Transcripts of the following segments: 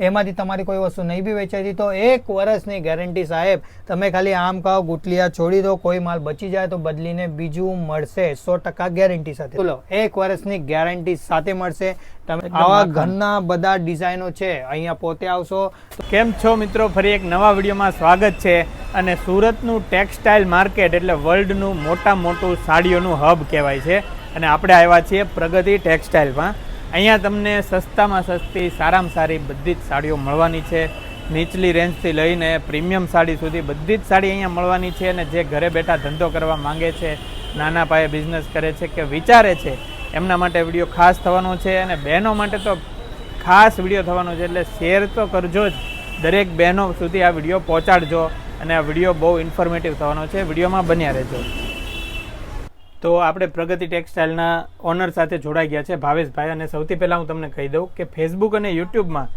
એમાંથી તમારી કોઈ વસ્તુ નહીં બી વેચાતી તો એક વર્ષની ગેરંટી સાહેબ તમે ખાલી આમ કહો ગુટલિયા છોડી દો કોઈ માલ બચી જાય તો બદલીને બીજું મળશે. સો ટકા ગેરંટી સાથે. બોલો એક વર્ષની ગેરંટી સાથે મળશે. તમે આવા ઘરના બધા ડિઝાઇનો છે અહીંયા પોતે આવશો. કેમ છો મિત્રો? ફરી એક નવા વિડીયોમાં સ્વાગત છે. અને સુરતનું ટેક્સટાઇલ માર્કેટ એટલે વર્લ્ડનું મોટા મોટું સાડીઓનું હબ કહેવાય છે. અને આપણે આવ્યા છીએ પ્રગતિ ટેક્સટાઇલમાં અહીંયા તમને સસ્તામાં સસ્તી, સારામાં સારી બધી જ સાડીઓ મળવાની છે. નીચલી રેન્જથી લઈને પ્રીમિયમ સાડી સુધી બધી જ સાડી અહીંયા મળવાની છે અને જે ઘરે બેઠા ધંધો કરવા માંગે છે, નાના પાયે બિઝનેસ કરે છે કે વિચારે છે, એમના માટે વીડિયો ખાસ થવાનો છે અને બહેનો માટે તો ખાસ વીડિયો થવાનો છે એટલે શેર તો કરજો જ. દરેક બહેનો સુધી આ વીડિયો પહોંચાડજો અને આ વીડિયો બહુ ઇન્ફોર્મેટિવ થવાનો છે. વિડીયોમાં બન્યા રહેજો. તો આપણે પ્રગતિ ટેક્સટાઇલના ઓનર સાથે જોડાઈ ગયા છે ભાવેશભાઈ, અને સૌથી પહેલાં હું તમને કહી દઉં કે ફેસબુક અને યુટ્યુબમાં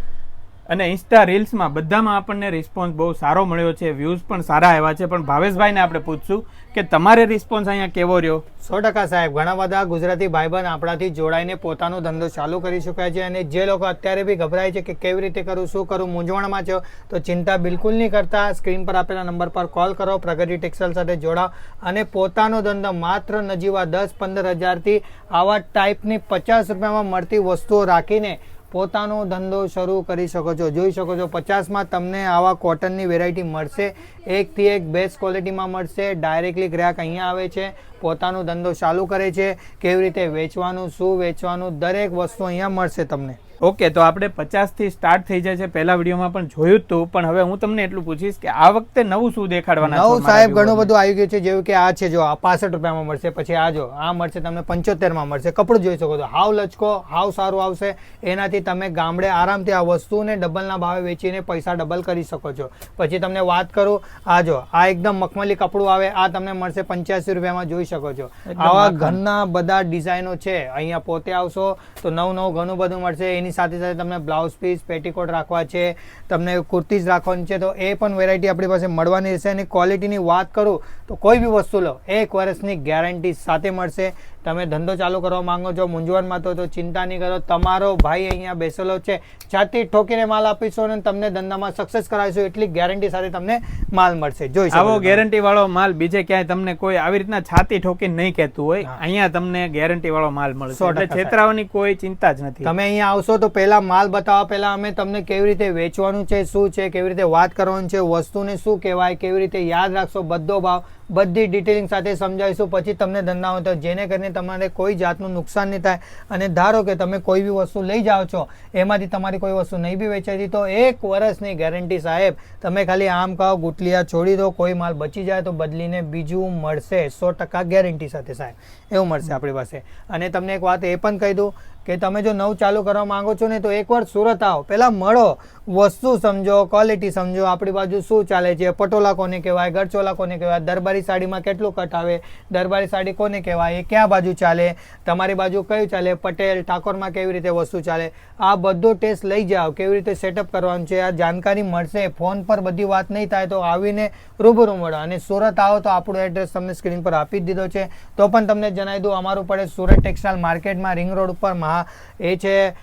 અને ઇન્સ્ટા રીલ્સમાં બધામાં આપણને રિસ્પોન્સ બહુ સારો મળ્યો છે વ્યૂઝ પણ સારા આવ્યા છે. પણ ભાવેશભાઈને આપણે પૂછશું કે તમારે રિસ્પોન્સ અહીંયા કેવો રહ્યો? સો ટકા સાહેબ, ઘણા બધા ગુજરાતી ભાઈબંધ આપણાથી જોડાઈને પોતાનો ધંધો ચાલુ કરી શકાય છે અને જે લોકો અત્યારે બી ગભરાય છે કે કેવી રીતે કરું, શું કરું, મૂંઝવણમાં છો, તો ચિંતા બિલકુલ નહીં કરતા. સ્ક્રીન પર આપેલા નંબર પર કોલ કરો, પ્રગતિ ટેક્સલ સાથે જોડાઓ અને પોતાનો ધંધો માત્ર નજીવા દસ પંદર હજારથી આવા ટાઈપની પચાસ રૂપિયામાં મળતી વસ્તુઓ રાખીને પોતાનો ધંધો શરૂ કરી શકો છો. જોઈ શકો છો, પચાસમાં તમને આવા કોટનની વેરાયટી મળશે. એકથી એક બેસ્ટ ક્વોલિટીમાં મળશે. ડાયરેક્ટલી ગ્રાહક અહીંયા આવે છે, પોતાનો ધંધો ચાલુ કરે છે. કેવી રીતે વેચવાનું, શું વેચવાનું, દરેક વસ્તુ અહીંયા મળશે તમને. ઓકે તો આપણે પચાસથી સ્ટાર્ટ થઈ જાય છે. પહેલા વિડીયોમાં પણ જોયું હતું પણ હવે હું તમને એટલું પૂછીશ કે આ વખતે નવું શું દેખાડવાના નવું સાહેબ ઘણું બધું આવી ગયું છે જેવું કે આ છે જો આ પાસઠ રૂપિયામાં મળશે પછી આ જો આ મળશે તમને પંચોતેરમાં મળશે. કપડું જોઈ શકો છો. હાવ લચકો હાવ સારું આવશે. એનાથી તમે ગામડે આરામથી આ વસ્તુને ડબલના ભાવે વેચીને પૈસા ડબલ કરી શકો છો. પછી તમને વાત કરું આ જો આ એકદમ મખમલી કપડું આવે આ તમને મળશે પંચ્યાસી રૂપિયામાં જોઈ શકો છો. આવા ઘરના બધા ડિઝાઇનો છે. અહીંયા પોતે આવશો તો નવું નવું ઘણું બધું મળશે. એની સાથે સાથે તમને બ્લાઉઝ પીસ, પેટીકોટ રાખવા છે, તમને કુર્તીઝ રાખવાની છે, તો એ પણ વેરાયટી આપણી પાસે મળવાની રહેશે. અને ક્વોલિટીની વાત કરું, તો કોઈ બી વસ્તુ લો, એક વર્ષની ગેરંટી સાથે મળશે. તમે ધંધો ચાલુ કરવા માંગો છો મૂંઝવણમાં તો તો ચિંતા નહીં કરો. તમારો ભાઈ અહીંયા બેસેલો છે. છાતી ઠોકીને માલ આપીશું અને તમને ધંધામાં સક્સેસ કરાવીશું એટલી ગેરંટી સાથે તમને માલ મળશે. જોઈ આવો ગેરંટી વાળો માલ બીજે ક્યાંય તમને કોઈ આવી રીતના છાતી ઠોકીને નહીં કહેતું હોય. અહીંયા તમને ગેરંટી વાળો માલ મળશે. એટલે છેતરાવાની કોઈ ચિંતા જ નથી. તમે અહીંયા આવશો તો પહેલા માલ બતાવવા પહેલા અમે તમને કેવી રીતે વેચવાનું છે શું છે કેવી રીતે વાત કરવાનું છે વસ્તુને શું કહેવાય કેવી રીતે યાદ રાખશો બધો ભાવ. બધી ડિટેલિંગ સાથે સમજાવીશું. પછી તમને ધંધામાં તો જેને કરીને તમારે કોઈ જાતનું નુકસાન નહીં થાય. અને ધારો કે તમે કોઈ બી વસ્તુ લઈ જાઓ છો, એમાંથી તમારી કોઈ વસ્તુ નહીં બી વેચાતી, તો એક વર્ષની ગેરંટી સાહેબ, તમે ખાલી આમ કહો, ગુટલિયા છોડી દો, કોઈ માલ બચી જાય તો બદલીને બીજું મળશે. સો ટકા ગેરંટી સાથે સાહેબ. એવું મળશે આપણી પાસે. અને તમને એક વાત એ પણ કહી દઉં કે તમે જો નવું ચાલુ કરવા માંગો છો ને તો એકવાર સુરત આવો. પહેલાં મળો. વસ્તુ સમજો ક્વોલિટી સમજો. આપણી બાજુ શું ચાલે છે? પટોલા કોને કહેવાય? ગરચોલા કોને કહેવાય? દરબારી સાડીમાં કેટલું કટ આવે? દરબારી સાડી કોને કહેવાય? એ ક્યાં બાજુ ચાલે? તમારી બાજુ કયું ચાલે? પટેલ, ઠાકોરમાં કેવી રીતે વસ્તુ ચાલે? આ બધો ટેસ્ટ લઈ જાઓ. કેવી રીતે સેટઅપ કરવાનું છે? આ જાણકારી મળશે. ફોન પર બધી વાત નહીં થાય તો આવીને રૂબરૂ મળો. અને સુરત આવો તો આપણો એડ્રેસ તમને સ્ક્રીન પર આપી જ દીધો છે. તો પણ તમને જણાવી દઉં, અમારું પડે સુરત ટેક્સટાઇલ માર્કેટમાં રિંગ રોડ ઉપર મહા એ છે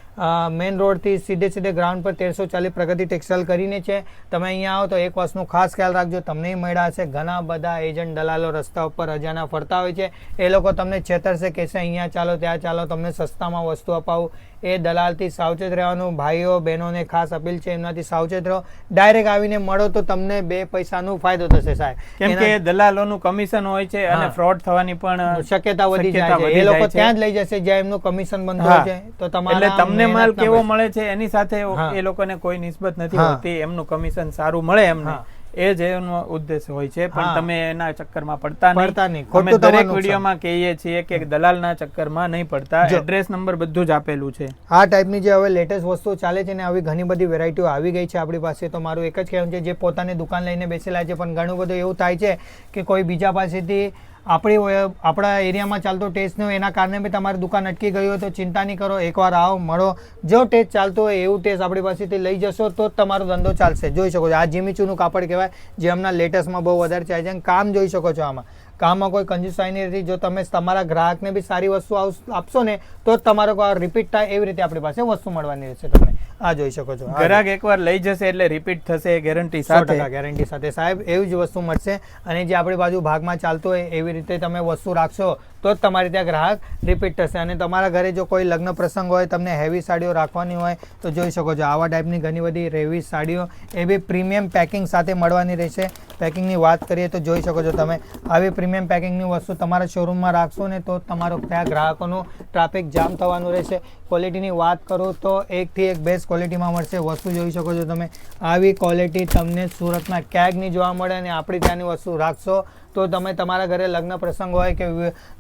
મેઇન રોડથી સીધે સીધે ગ્રાઉન્ડ પર તેરસો ચાલીસ પ્રગતિ ટેક્સટાઇલ કરીને છે. તમે અહીંયા આવો તો એક વસ્તુનું ખાસ ખ્યાલ રાખજો તમને મળ્યા હશે. ઘણા બધા એજન્ટ દલાલો રસ્તા ઉપર અજાના ફરતા હોય છે. એ લોકો તમને છેતરશે કહેશે અહીંયા ચાલો ત્યાં ચાલો તમને સસ્તામાં વસ્તુ અપાવું. એ દલાલથી સાવચેત રહેવાનું. ભાઈઓ બહેનોને ખાસ અપીલ છે એમનાથી સાવચેત રહો. ડાયરેક્ટ આવીને મળો તો તમને બે પૈસાનો ફાયદો થશે સાહેબ. કેમ કે દલાલોનું કમિશન હોય છે અને ફ્રોડ થવાની પણ શક્યતા વધી જાય છે. એ લોકો ત્યાં જ લઈ જશે જ્યાં એમનું કમિશન બનતું હા. હોય છે. તો તમારે એટલે માલ કેવો મળે છે એની સાથે એ લોકોને કોઈ નિસ્બત નથી હોતી એમનું કમિશન સારું મળે એમને એ જ એનો ઉદ્દેશ હોય છે. પણ તમે એના ચક્કરમાં પડતા પડતા નહીં. અમે દરેક વિડીયોમાં કહીએ છીએ કે દલાલના ચક્કરમાં નહીં પડતા. એડ્રેસ નંબર બધું જ આપેલું છે. આ ટાઈપની જે હવે લેટેસ્ટ વસ્તુ ચાલે છે ને આવી ઘણી બધી વેરાયટીઓ આવી ગઈ છે આપણી પાસે. તો મારું એક જ કહેવું છે જે પોતાની દુકાન લઈને બેસેલા છે પણ ઘણું બધું એવું થાય છે કે કોઈ બીજા પાસેથી આપણી આપણા એરિયામાં ચાલતો ટેસ્ટ નહીં એના કારણે બી તમારી દુકાન અટકી ગઈ હોય તો ચિંતા નહીં કરો. એકવાર આવો, મળો. જો ટેસ્ટ ચાલતો હોય એવું ટેસ્ટ આપણી પાસેથી લઈ જશો તો તમારો ધંધો ચાલશે. જોઈ શકો છો. આ જીમીચુનું કાપડ કહેવાય, જે હમણાં લેટેસ્ટમાં બહુ વધારે ચાલે છે. કામ જોઈ શકો છો આમાં. કામમાં કોઈ કંજુસાઈ નહીં રહેતી. જો તમે તમારા ગ્રાહકને બી સારી વસ્તુ આપશો ને તો જ તમારો રિપીટ થાય એવી રીતે આપણી પાસે વસ્તુ મળવાની રહેશે તમને. આ જોઈ શકો છો. ગ્રાહક એકવાર લઈ જશે એટલે રિપીટ થશે ગેરંટી સાથે. ગેરંટી સાથે. સાહેબ એવી જ વસ્તુ મળશે અને જે આપણી બાજુ ભાગમાં ચાલતું હોય એવી રીતે તમે વસ્તુ રાખશો તો જ તમારે ત્યાં ગ્રાહક રિપીટ થશે. અને તમારા ઘરે જો કોઈ લગ્ન પ્રસંગ હોય, તમને હેવી સાડીઓ રાખવાની હોય, તો જોઈ શકો છો. આવા ટાઈપની ઘણી બધી હેવી સાડીઓ એ બી પ્રીમિયમ પેકિંગ સાથે મળવાની રહેશે. પેકિંગની વાત કરીએ તો જોઈ શકો છો તમે. આવી પ્રીમિયમ પેકિંગની વસ્તુ તમારા શોરૂમમાં રાખશો ને, તો તમારો ત્યાં ગ્રાહકોનું ટ્રાફિક જામ થવાનું રહેશે. ક્વોલિટીની વાત કરું તો એકથી એક બેસ્ટ ક્વોલિટીમાં મળશે. વસ્તુ જોઈ શકો છો તમે. આવી ક્વોલિટી તમને સુરતમાં ક્યાંક નહીં જોવા મળે અને આપણી ત્યાંની વસ્તુ રાખશો તો તમે તમારા ઘરે લગ્ન પ્રસંગ હોય કે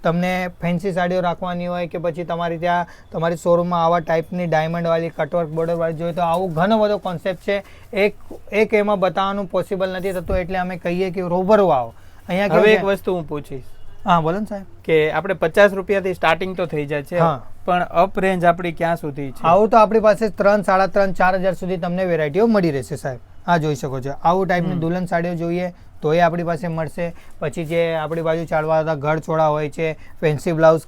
તમને ફેન્સી સાડીઓ રાખવાની હોય કે પછી તમારી ત્યાં તમારી શોરૂમમાં આવા ટાઈપની ડાયમંડવાળી કટવર્ક બોર્ડરવાળી જોઈએ તો આવું ઘણો બધો કોન્સેપ્ટ છે. એક એક એમાં બતાવવાનું પોસિબલ નથી થતું એટલે અમે કહીએ કે રૂબરૂ આવો અહીંયા હવે એક વસ્તુ હું પૂછીશ. હા બોલો ને સાહેબ. કે આપણે પચાસ રૂપિયાથી સ્ટાર્ટિંગ તો થઈ જાય છે. હા. પણ અપ રેન્જ આપણી ક્યાં સુધી છે? આવું તો આપણી પાસે ત્રણ સાડા ત્રણ ચાર હજાર સુધી તમને વેરાયટીઓ મળી રહેશે સાહેબ. આ જોઈ શકો છો. આવું ટાઈપની દુલ્હન સાડીઓ જોઈએ તો એ આપણી પાસે મળશે. પછી જે આપણી બાજુ ચાલવા હતા, ઘર હોય છે ફેન્સી બ્લાઉઝ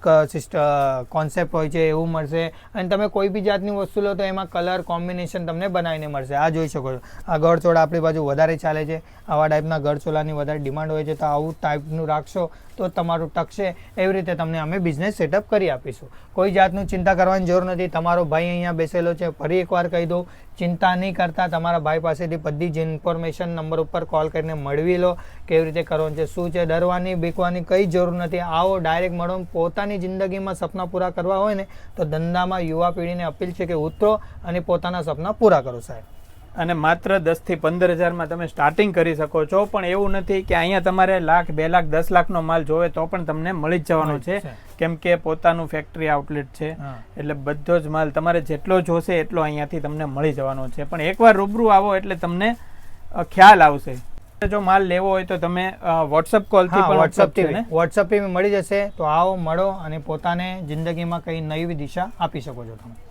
કોન્સેપ્ટ હોય છે, એવું મળશે. અને તમે કોઈ બી જાતની વસ્તુ લો તો એમાં કલર કોમ્બિનેશન તમને બનાવીને મળશે. આ જોઈ શકો છો. આ ગળચોળા આપણી બાજુ વધારે ચાલે છે. આવા ટાઈપના ગળચોળાની વધારે ડિમાન્ડ હોય છે. તો આવું ટાઈપનું રાખશો તો તમારું ટકશે. એવી રીતે તમને અમે બિઝનેસ સેટઅપ કરી આપીશું. કોઈ જાતનું ચિંતા કરવાની જરૂર નથી. તમારો ભાઈ અહીંયા બેસેલો છે. ફરી એકવાર કહી દઉં ચિંતા નહીં કરતા. તમારા ભાઈ પાસેથી બધી જ ઇન્ફોર્મેશન નંબર ઉપર કોલ કરીને મળવી લો. કેવી રીતે કરવાનું છે, શું છે, ડરવાની બીકવાની કંઈ જરૂર નથી. આવો ડાયરેક્ટ મળો પોતાની જિંદગીમાં સપના પૂરા કરવા હોય ને, તો ધંધામાં યુવા પેઢીને અપીલ છે કે ઉતરો અને પોતાના સપના પૂરા કરો સાહેબ. અને માત્ર દસથી પંદર હજારમાં તમે સ્ટાર્ટિંગ કરી શકો છો. પણ એવું નથી કે અહીંયા તમારે લાખ બે લાખ દસ લાખનો માલ જોવે તો પણ તમને મળી જ જવાનો છે. કેમ કે પોતાનું ફેક્ટરી આઉટલેટ છે. એટલે બધો જ માલ તમારે જેટલો જોશે એટલો અહીંયાથી તમને મળી જવાનો છે. પણ એકવાર રૂબરૂ આવો એટલે તમને ખ્યાલ આવશે. જો માલ લેવો હોય તો તમે વોટ્સઅપ કોલથી પણ વોટ્સઅપ ઉપલબ્ધ વોટ્સઅપથી મળી જશે. તો આવો મળો અને પોતાને જિંદગીમાં કંઈ નવી દિશા આપી શકો છો તમે.